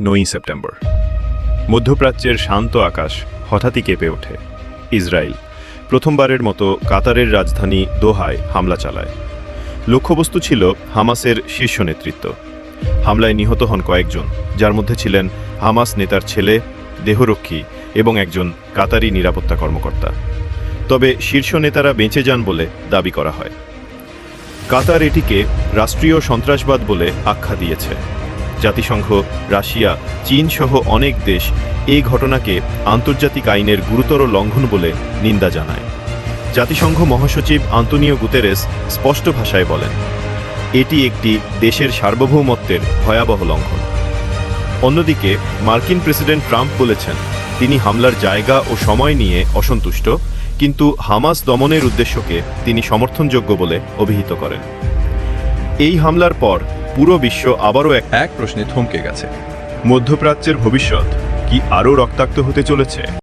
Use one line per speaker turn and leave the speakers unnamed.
নয়ই সেপ্টেম্বর। মধ্যপ্রাচ্যের শান্ত আকাশ হঠাৎই কেঁপে ওঠে। ইসরায়েল প্রথমবারের মতো কাতারের রাজধানী দোহায় হামলা চালায়। লক্ষ্যবস্তু ছিল হামাসের শীর্ষ নেতৃত্ব। হামলায় নিহত হন কয়েকজন, যার মধ্যে ছিলেন হামাস নেতার ছেলে, দেহরক্ষী এবং একজন কাতারি নিরাপত্তা কর্মকর্তা। তবে শীর্ষ নেতারা বেঁচে যান বলে দাবি করা হয়। কাতার এটিকে রাষ্ট্রীয় সন্ত্রাসবাদ বলে আখ্যা দিয়েছে। জাতিসংঘ, রাশিয়া, চীন সহ অনেক দেশ এই ঘটনাকে আন্তর্জাতিক আইনের গুরুতর লঙ্ঘন বলে নিন্দা জানায়। জাতিসংঘ মহাসচিব আন্তোনিও গুতেরেস স্পষ্ট ভাষায় বলেন, এটি একটি দেশের সার্বভৌমত্বের ভয়াবহ লঙ্ঘন। অন্যদিকে, মার্কিন প্রেসিডেন্ট ট্রাম্প বলেছেন, তিনি হামলার জায়গা ও সময় নিয়ে অসন্তুষ্ট, কিন্তু হামাস দমনের উদ্দেশ্যকে তিনি সমর্থনযোগ্য বলে অভিহিত করেন। এই হামলার পর পুরো বিশ্ব আবারও এক
এক প্রশ্নে থমকে গেছে।
মধ্যপ্রাচ্যের ভবিষ্যৎ কি আরও রক্তাক্ত হতে চলেছে?